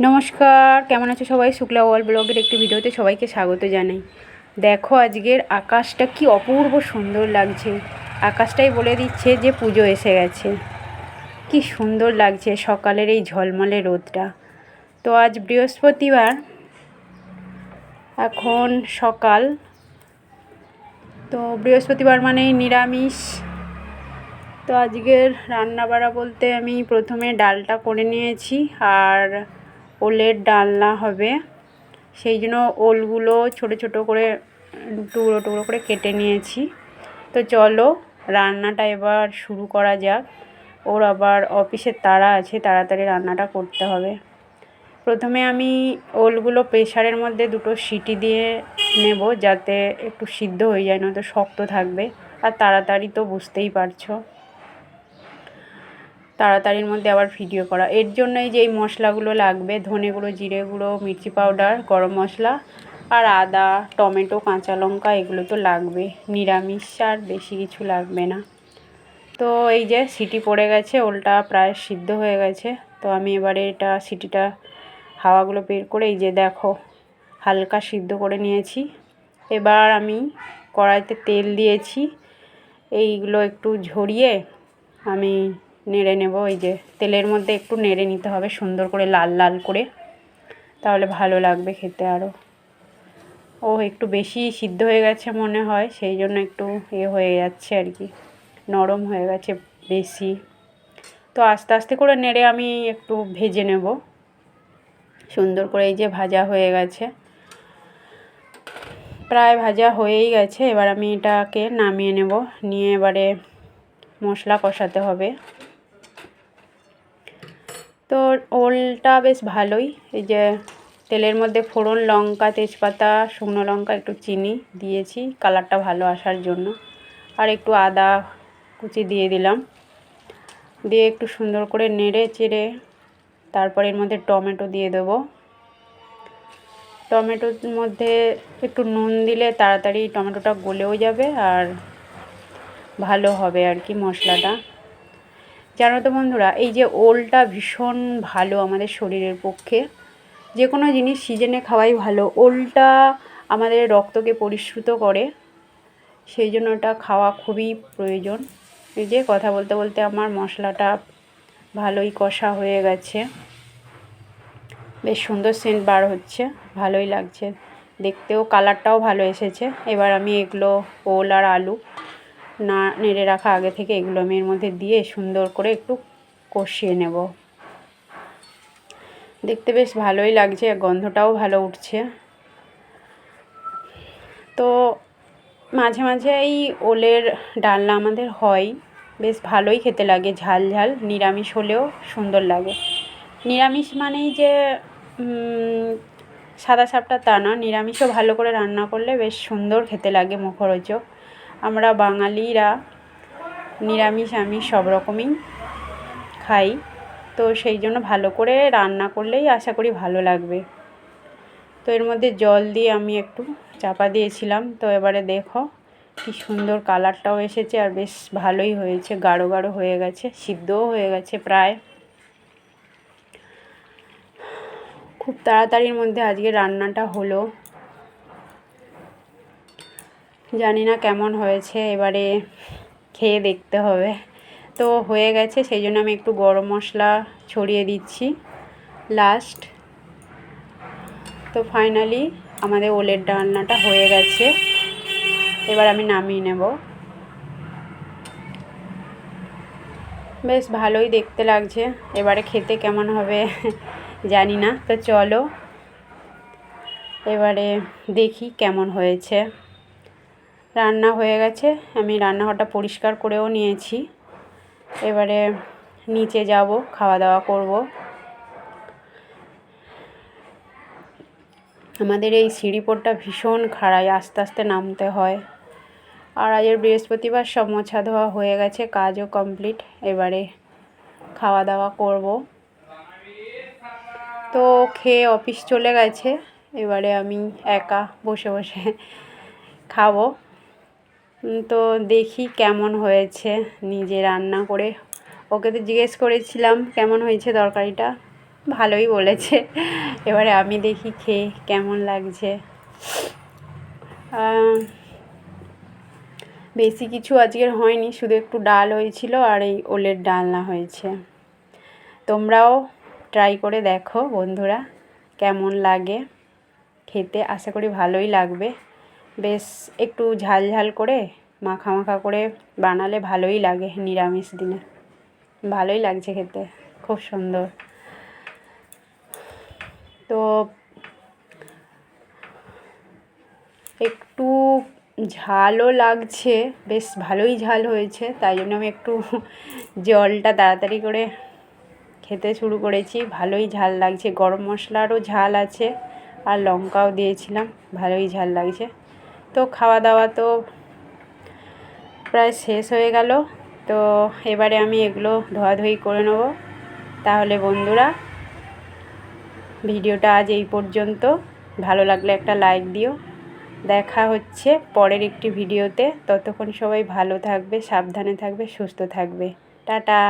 নমস্কার, কেমন আছে সবাই? শুক্লা ওয়াল ব্লগের একটি ভিডিওতে সবাইকে স্বাগত জানাই। দেখো আজকের আকাশটা কি অপূর্ব সুন্দর লাগছে। আকাশটাই বলে দিচ্ছে যে পুজো এসে গেছে। কি সুন্দর লাগছে সকালের এই ঝলমলে রোদটা। তো আজ বৃহস্পতিবার, এখন সকাল। তো বৃহস্পতিবার মানেই নিরামিষ। তো আজকের রান্না বাড়া বলতে আমি প্রথমে ডালটা করে নিয়েছি আর ওলের ডালনা হবে। সেই জন্য ওলগুলো ছোটো ছোটো করে, টুকরো টুকরো করে কেটে নিয়েছি। তো চলো, রান্নাটা এবার শুরু করা যাক। ওর আবার অফিসের তাড়া আছে, তাড়াতাড়ি রান্নাটা করতে হবে। প্রথমে আমি ওলগুলো প্রেশারের মধ্যে দুটো সিটি দিয়ে নেব, যাতে একটু সিদ্ধ হয়ে যায়, নয়তো শক্ত থাকবে। আর তাড়াতাড়ি তো বুঝতেই পারছ। তাড়াতাড়ির মধ্যে আবার ভিডিও করা। এর জন্যই যে এই মশলাগুলো লাগবে, ধনে গুঁড়ো, জিরে গুঁড়ো, মির্চি পাউডার, গরম মশলা আর আদা, টমেটো, কাঁচা লঙ্কা, এগুলো তো লাগবে। নিরামিষ আর বেশি কিছু লাগবে না। তো এই যে সিটি পড়ে গেছে, ওলটা প্রায় সিদ্ধ হয়ে গেছে। তো আমি এবারে এটা সিটিটা, হাওয়াগুলো বের করে এই যে দেখো, হালকা সিদ্ধ করে নিয়েছি। এবার আমি কড়াইতে তেল দিয়েছি। এইগুলো একটু ঝরিয়ে আমি নেড়ে নেব, এই যে তেলের মধ্যে একটু নেড়ে নিতে হবে, সুন্দর করে লাল লাল করে। তাহলে ভালো লাগবে খেতে আরও ও একটু বেশি সিদ্ধ হয়ে গেছে মনে হয়, সেই জন্য একটু এ হয়ে যাচ্ছে আর কি, নরম হয়ে গেছে বেশি। তো আস্তে আস্তে করে নেড়ে আমি একটু ভেজে নেব। সুন্দর করে এই যে ভাজা হয়ে গেছে। প্রায় ভাজা হয়েই গেছে, এবার আমি এটাকে নামিয়ে নেব, নিয়ে এবারে মশলা কষাতে হবে। তো ওলটা বেশ ভালোই। এই যে তেলের মধ্যে ফোড়ন লঙ্কা, তেজপাতা, শুকনো লঙ্কা, একটু চিনি দিয়েছি। কালারটা ভালো আসার জন্য। আর একটু আদা কুচি দিয়ে দিলাম। দিয়ে একটু সুন্দর করে নেড়ে চেড়ে তারপর এর মধ্যে টমেটো দিয়ে দেবো। টমেটোর মধ্যে একটু নুন দিলে তাড়াতাড়ি টমেটোটা গলেও যাবে আর ভালো হবে আর কি মশলাটা। জানো তো বন্ধুরা, এই যে ওলটা ভীষণ ভালো আমাদের শরীরের পক্ষে। যে কোনো জিনিস সিজনে খাওয়াই ভালো। ওলটা আমাদের রক্তকে পরিশ্রুত করে। সেই জন্য ওটা খাওয়া খুবই প্রয়োজন। এই যে কথা বলতে বলতে আমার মশলাটা ভালোই কষা হয়ে গেছে। বেশ সুন্দর সেন্ট বার হচ্ছে, ভালোই লাগছে। দেখতেও কালারটাও ভালো এসেছে। এবার আমি এগুলো ওল আর আলু না নেড়ে রাখা আগে থেকে এগুলো আমি এর মধ্যে দিয়ে সুন্দর করে একটু কষিয়ে নেব। দেখতে বেশ ভালোই লাগছে, গন্ধটাও ভালো উঠছে। তো মাঝে মাঝে এই ওলের ডালনা আমাদের হয়, বেশ ভালোই খেতে লাগে, ঝাল ঝাল, নিরামিষ হলেও সুন্দর লাগে। নিরামিষ মানেই যে সাদা সাপটা তা না, নিরামিষও ভালো করে রান্না করলে বেশ সুন্দর খেতে লাগে মুখরোচক। আমরা বাঙালিরা নিরামিষ, আমিষ সব রকমই খাই। তো সেই জন্য ভালো করে রান্না করলেই আশা করি ভালো লাগবে। তো এর মধ্যে জল দিয়ে আমি একটু চাপা দিয়েছিলাম। তো এবারে দেখো কি সুন্দর কালারটাও এসেছে আর বেশ ভালোই হয়েছে, গাঢ় গাঢ় হয়ে গেছে, সিদ্ধও হয়ে গেছে প্রায়। খুব তাড়াতাড়ির মধ্যে আজকে রান্নাটা হলো। জানি না কেমন হয়েছে, এবারে খেয়ে দেখতে হবে। তো হয়ে গেছে, সেই জন্য আমি একটু গরম মশলা ছড়িয়ে দিচ্ছি। লাস্ট তো ফাইনালি আমাদের ওলের ডালনাটা হয়ে গেছে। এবার আমি নামিয়ে নেব। বেশ ভালোই দেখতে লাগছে, এবারে খেতে কেমন হবে জানি না। তো চলো, এবারে দেখি কেমন হয়েছে। রান্না হয়ে গেছে। আমি রান্নাঘরটা পরিষ্কার করেও নিয়েছি। এবারে নিচে যাব খাওয়া দাওয়া করব। আমাদের এই সিঁড়িপোরটা ভীষণ খাড়াই আস্তে আস্তে নামতে হয়। আর আজের বৃহস্পতিবার সব মোছা ধোয়া হয়ে গেছে, কাজও কমপ্লিট। এবারে খাওয়া দাওয়া করব। তো খেয়ে অফিস চলে গেছে। এবারে আমি একা বসে বসে খাব। তো দেখি কেমন হয়েছে নিজে রান্না করে। ওকে তো জিজ্ঞেস করেছিলাম, কেমন হয়েছে তরকারিটা? ভালোই বলেছে। এবারে আমি দেখি খেয়ে কেমন লাগছে। বেশি কিছু আজকের হয়নি, শুধু একটু ডাল হয়েছিল আর এই ওলের ডালনা হয়েছে। তোমরাও ট্রাই করে দেখো বন্ধুরা, কেমন লাগে খেতে। আশা করি ভালোই লাগবে। বেশ একটু ঝাল ঝাল করে, মাখা মাখা করে বানালে ভালোই লাগে নিরামিষ দিনে। ভালোই লাগছে খেতে, খুব সুন্দর। তো একটু ঝালও লাগছে, বেশ ভালোই ঝাল হয়েছে, তাই জন্য আমি একটু জলটা তাড়াতাড়ি করে খেতে শুরু করেছি। ভালোই ঝাল লাগছে, গরম মশলারও ঝাল আছে, আর লঙ্কাও দিয়েছিলাম, ভালোই ঝাল লাগছে। তো খাওয়া দাওয়া তো প্রায় শেষ হয়ে গেল। তো এবারে আমি এগুলো ধোয়াধুয়ি করে নেব। তাহলে বন্ধুরা, ভিডিওটা আজ এই পর্যন্ত। ভালো লাগলে একটা লাইক দিও। দেখা হচ্ছে পরের একটি ভিডিওতে। ততক্ষণ সবাই ভালো থাকবে, সাবধানে থাকবে, সুস্থ থাকবে। টাটা!